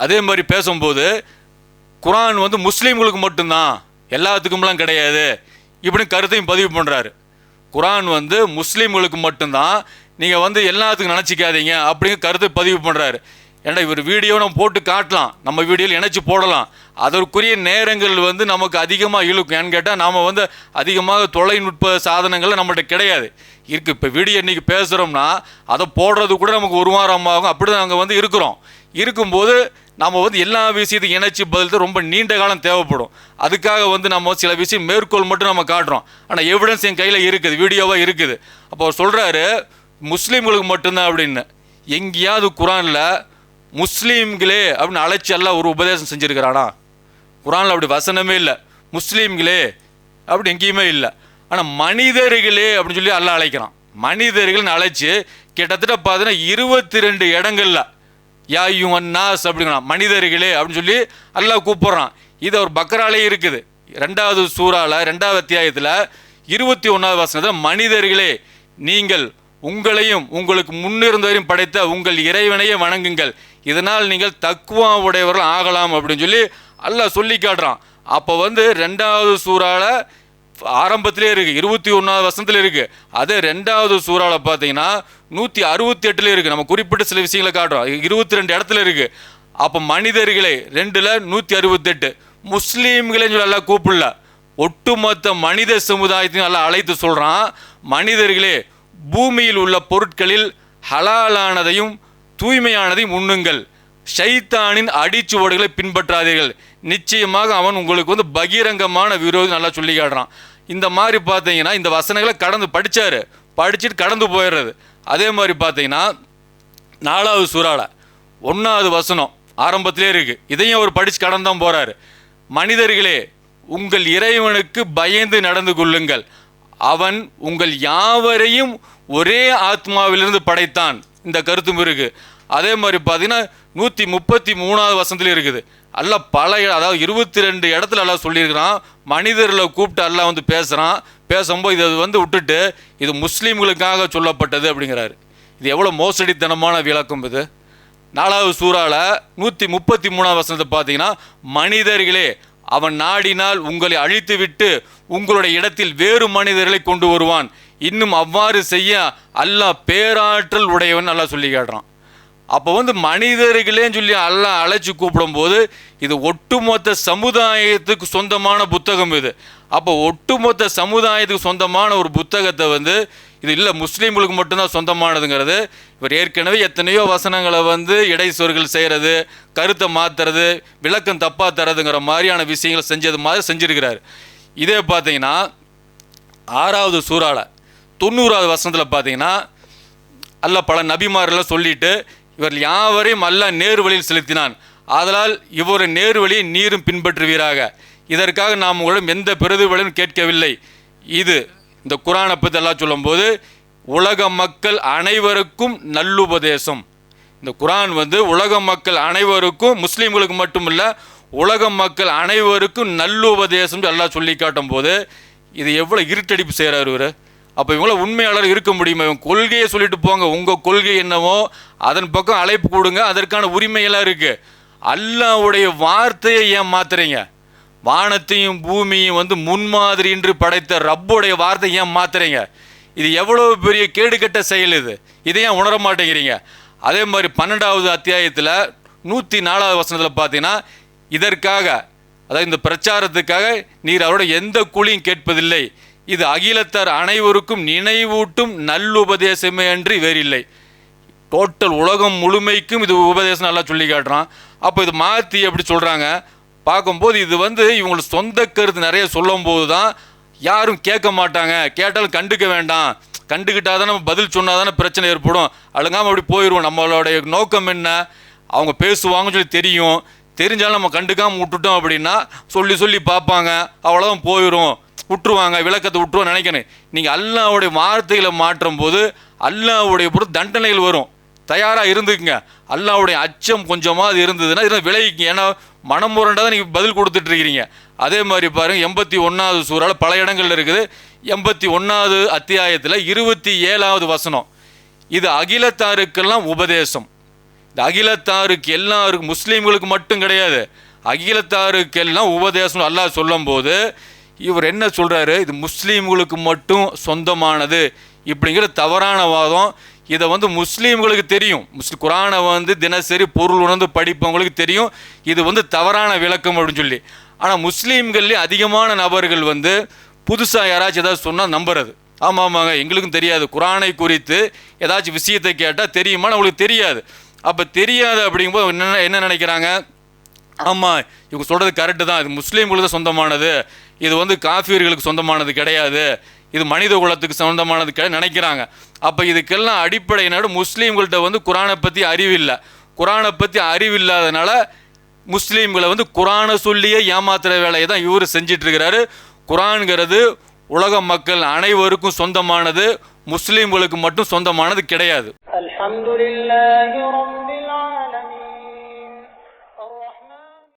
அதே மாதிரி பேசும்போது குரான் வந்து முஸ்லீம்களுக்கு மட்டும்தான் எல்லாத்துக்கும்லாம் கிடையாது. இப்படின்னு கருத்தையும் பதிவு பண்ணுறாரு குரான் வந்து முஸ்லீம்களுக்கு மட்டும்தான் நீங்கள் வந்து எல்லாத்துக்கும் நினச்சிக்காதீங்க அப்படிங்கிற கருத்தை பதிவு பண்ணுறாரு ஏன்னா இவர் வீடியோ நம்ம போட்டு காட்டலாம். நம்ம வீடியோவில் இணைச்சி போடலாம். அதற்குரிய நேரங்கள் வந்து நமக்கு அதிகமாக இழுக்கும். ஏன்னு கேட்டால் நாம் வந்து அதிகமாக தொலைநுட்ப சாதனங்களை நம்மகிட்ட கிடையாது. இருக்குது இப்போ வீடியோ இன்றைக்கி பேசுகிறோம்னா அதை போடுறது கூட நமக்கு ஒரு வாரம் ஆகும். அப்படி தான் அங்கே வந்து இருக்கிறோம். இருக்கும்போது நம்ம வந்து எல்லா விஷயத்தையும் இணைச்சி பதில் ரொம்ப நீண்ட காலம் தேவைப்படும். அதுக்காக வந்து நம்ம சில விஷயம் மேற்கோள் மட்டும் நம்ம காட்டுறோம். ஆனால் எவிடன்ஸ் என் கையில் இருக்குது வீடியோவாக இருக்குது. அப்போ அவர் சொல்கிறாரு முஸ்லீம்களுக்கு மட்டும்தான் அப்படின்னு. எங்கேயாவது குரானில் முஸ்லீம்களே அப்படின்னு அழைச்சி எல்லாம் ஒரு உபதேசம் செஞ்சுருக்கிறானா? குரானில் அப்படி வசனமே இல்லை. முஸ்லீம்களே அப்படி எங்கேயுமே இல்லை. ஆனால் மனிதர்களே அப்படின்னு சொல்லி எல்லாம் அழைக்கிறான். மனிதர்கள்னு அழைச்சி கிட்டத்தட்ட பார்த்தீங்கன்னா இருபத்தி ரெண்டு இடங்கள்ல யாயும் யுவன் அப்படிங்கிறான். மனிதர்களே அப்படின்னு சொல்லி அல்லா கூப்பிட்றான். இது ஒரு பக்கராலே இருக்குது. ரெண்டாவது சூறாவில் ரெண்டாவது அத்தியாயத்தில் இருபத்தி ஒன்றாவது வசனத்தில் மனிதர்களே நீங்கள் உங்களையும் உங்களுக்கு முன்னிருந்தவரையும் படைத்த உங்கள் இறைவனையே வணங்குங்கள். இதனால் நீங்கள் தக்குவா உடையவர்கள் ஆகலாம் அப்படின்னு சொல்லி அல்லாஹ் சொல்லி காட்டுறான். அப்போ வந்து ரெண்டாவது சூறால ஆரம்பத்திலே இருக்கு இருபத்தி ஒன்றாவது வசனத்தில் இருக்கு. அதே ரெண்டாவது சூறால பார்த்தீங்கன்னா நூற்றி அறுபத்தி எட்டுல இருக்கு. நம்ம குறிப்பிட்ட சில விஷயங்களை காட்டுறோம். இருபத்தி ரெண்டு இடத்துல இருக்கு. அப்போ மனிதர்களே ரெண்டுல நூற்றி அறுபத்தெட்டு. முஸ்லீம்களே சொல்லி எல்லாம் கூப்பிடல. ஒட்டுமொத்த மனித சமுதாயத்தையும் நல்லா அழைத்து சொல்கிறான் மனிதர்களே பூமியில் உள்ள பொருட்களில் ஹலாலானதையும் தூய்மையானதையும் உண்ணுங்கள். ஷைத்தானின் அடிச்சுவடுகளை பின்பற்றாதீர்கள். நிச்சயமாக அவன் உங்களுக்கு வந்து பகிரங்கமான விரோதி நல்லா சொல்லி காட்டுறான். இந்த மாதிரி பார்த்தீங்கன்னா இந்த வசனங்களை கடந்து படித்தார் படிச்சுட்டு கடந்து போயிடுறது. அதே மாதிரி பார்த்தீங்கன்னா நாலாவது சுறால ஒன்றாவது வசனம் ஆரம்பத்திலே இருக்கு. இதையும் அவர் படித்து கடந்து தான் போகிறாரு மனிதர்களே உங்கள் இறைவனுக்கு பயந்து நடந்து கொள்ளுங்கள். அவன் உங்கள் யாவரையும் ஒரே ஆத்மாவிலிருந்து படைத்தான். இந்த கருத்தும் இருக்குது அதே மாதிரி பார்த்தீங்கன்னா நூற்றி முப்பத்தி மூணாவது வசந்தில் இருக்குது. அல்ல பல அதாவது இருபத்தி ரெண்டு இடத்துல எல்லாம் சொல்லியிருக்கிறான். மனிதர்களை கூப்பிட்டு எல்லாம் வந்து பேசுகிறான் பேசும்போது இதை வந்து விட்டுட்டு இது முஸ்லீம்களுக்காக சொல்லப்பட்டது அப்படிங்கிறாரு. இது எவ்வளோ மோசடித்தனமான விளக்கம் இது. நாலாவது சூறாவில் நூற்றி முப்பத்தி மூணாவது வசனத்தை பார்த்தீங்கன்னா மனிதர்களே அவன் நாடினால் உங்களை அழித்துவிட்டு உங்களுடைய இடத்தில் வேறு மனிதர்களை கொண்டு வருவான். இன்னும் அவ்வாறு செய்ய அல்லாஹ் பேராற்றல் உடையவன் நல்லா சொல்லி கேடுறான் அப்போ வந்து மனிதர்களேன்னு சொல்லி எல்லாம் அழைச்சி கூப்பிடும்போது இது ஒட்டுமொத்த சமுதாயத்துக்கு சொந்தமான புத்தகம் இது. அப்போ ஒட்டுமொத்த சமுதாயத்துக்கு சொந்தமான ஒரு புத்தகத்தை வந்து இது இல்லை முஸ்லீம்களுக்கு மட்டும்தான் சொந்தமானதுங்கிறது. இவர் ஏற்கனவே எத்தனையோ வசனங்களை வந்து இடைச்சொற்கள் செய்கிறது கருத்தை மாற்றுறது விளக்கம் தப்பாக தரதுங்கிற மாதிரியான விஷயங்களை செஞ்சது மாதிரி செஞ்சுருக்கிறார். இதே பார்த்தீங்கன்னா ஆறாவது சூறால தொண்ணூறாவது வசனத்தில் பார்த்தீங்கன்னா அல்ல பல நபிமாரெல்லாம் சொல்லிட்டு இவர் யாவரையும் அல்ல நேர் வழியில் செலுத்தினான். ஆதலால் இவர் நேர்வழியை நீரும் பின்பற்றுவீராக. இதற்காக நாம் உங்களிடம் எந்த பிரதிபலனும் கேட்கவில்லை. இது இந்த குரானை பற்றி எல்லாம் சொல்லும்போது உலக மக்கள் அனைவருக்கும் நல்லுபதேசம். இந்த குரான் வந்து உலக மக்கள் அனைவருக்கும் முஸ்லீம்களுக்கு மட்டுமில்ல உலக மக்கள் அனைவருக்கும் நல்லுபதேசம் எல்லாம் சொல்லி காட்டும் போது இது எவ்வளோ இருட்டடிப்பு செய்கிறார் இவர்? அப்போ இவங்கள உண்மையாளர் இருக்க முடியுமா? இவங்க கொள்கையை சொல்லிட்டு போங்க. உங்கள் கொள்கை என்னவோ அதன் பக்கம் அழைப்பு கொடுங்க. அதற்கான உரிமையெல்லாம் இருக்குது அல்லாவுடைய வார்த்தையை ஏன் மாத்துறீங்க வானத்தையும் பூமியும் வந்து முன்மாதிரி என்று படைத்த ரப்புடைய வார்த்தை ஏன் மாத்துறீங்க இது எவ்வளோ பெரிய கேடுகட்ட செயல் இது. இதை ஏன் உணர மாட்டேங்கிறீங்க? அதே மாதிரி பன்னெண்டாவது அத்தியாயத்தில் நூற்றி நாலாவது வசனத்தில் பார்த்தீங்கன்னா இதற்காக அதாவது இந்த பிரச்சாரத்துக்காக நீர் அவரோட எந்த கூலியும் கேட்பதில்லை. இது அகிலத்தார் அனைவருக்கும் நினைவூட்டும் நல்லுபதேசமே அன்றி வேறில்லை. டோட்டல் உலகம் முழுமைக்கும் இது உபதேசம் நல்லா சொல்லி காட்டுறான். அப்போ இது மாற்றி எப்படி சொல்கிறாங்க பார்க்கும்போது இது வந்து இவங்களுக்கு சொந்த கருத்து நிறைய சொல்லும் போது தான் யாரும் கேட்க மாட்டாங்க. கேட்டாலும் கண்டுக்க வேண்டாம். கண்டுக்கிட்டால் தான் நம்ம பதில் சொன்னால் தானே பிரச்சனை ஏற்படும். அழுங்காமல் அப்படி போயிடுவோம் நம்மளுடைய நோக்கம் என்ன? அவங்க பேசுவாங்கன்னு சொல்லி தெரியும். தெரிஞ்சாலும் நம்ம கண்டுக்காமல் விட்டுட்டோம் அப்படின்னா சொல்லி சொல்லி பார்ப்பாங்க. அவ்வளோதான் போயிடும் விட்டுருவாங்க விளக்கத்தை விட்டுருவோம் நினைக்கணும். நீங்கள் அல்லாவுடைய வார்த்தைகளை மாற்றும் போது அல்லாவுடைய பொறுத்து தண்டனைகள் வரும். தயாராக இருந்துக்குங்க. அல்லாவுடைய அச்சம் கொஞ்சமாக அது இருந்ததுன்னா இதில் விளைவிக்கு ஏன்னா மனம் முரண்டாக நீங்கள் பதில் கொடுத்துட்ருக்கிறீங்க. அதே மாதிரி பாருங்கள் எண்பத்தி ஒன்றாவது சூறால் பல இடங்கள்ல இருக்குது. எண்பத்தி ஒன்றாவது அத்தியாயத்தில் இருபத்தி ஏழாவது வசனம். இது அகிலத்தாருக்கெல்லாம் உபதேசம். இந்த அகிலத்தாருக்கு எல்லாருக்கும் முஸ்லீம்களுக்கு மட்டும் கிடையாது. அகிலத்தாருக்கு எல்லாம் உபதேசம் அல்லாஹ் சொல்லும்போது இவர் என்ன சொல்கிறாரு இது முஸ்லீம்களுக்கு மட்டும் சொந்தமானது இப்படிங்கிற தவறான வாதம். இதை வந்து முஸ்லீம்களுக்கு தெரியும். முஸ்லி குரானை வந்து தினசரி பொருள் உணர்ந்து படிப்பவங்களுக்கு தெரியும். இது வந்து தவறான விளக்கம் அப்படின்னு சொல்லி. ஆனால் முஸ்லீம்கள்லேயே அதிகமான நபர்கள் வந்து புதுசாக யாராச்சும் ஏதாவது சொன்னால் நம்புறது. ஆமாம் ஆமாங்க எங்களுக்கும் தெரியாது. குரானை குறித்து ஏதாச்சும் விஷயத்தை கேட்டால் தெரியுமா நம்மளுக்கு தெரியாது. அப்போ தெரியாது அப்படிங்கும்போது என்ன என்ன நினைக்கிறாங்க? ஆமாம் இவங்க சொல்கிறது கரெக்டு தான். இது முஸ்லீம்களுக்கு சொந்தமானது. இது வந்து காஃபியர்களுக்கு சொந்தமானது கிடையாது. இது மனித குலத்துக்கு சொந்தமானது கிடை நினைக்கிறாங்க. அப்போ இதுக்கெல்லாம் அடிப்படையினாடு முஸ்லீம்கள்கிட்ட வந்து குரானை பற்றி அறிவில்லை குரானை பற்றி அறிவில்லாதனால முஸ்லீம்களை வந்து குரானை சொல்லியே ஏமாத்துகிற வேலையை தான் இவர் செஞ்சிட்ருக்கிறாரு. குரான்கிறது உலக மக்கள் அனைவருக்கும் சொந்தமானது. முஸ்லீம்களுக்கு மட்டும் சொந்தமானது கிடையாது. அல்ஹம்துலில்லாஹி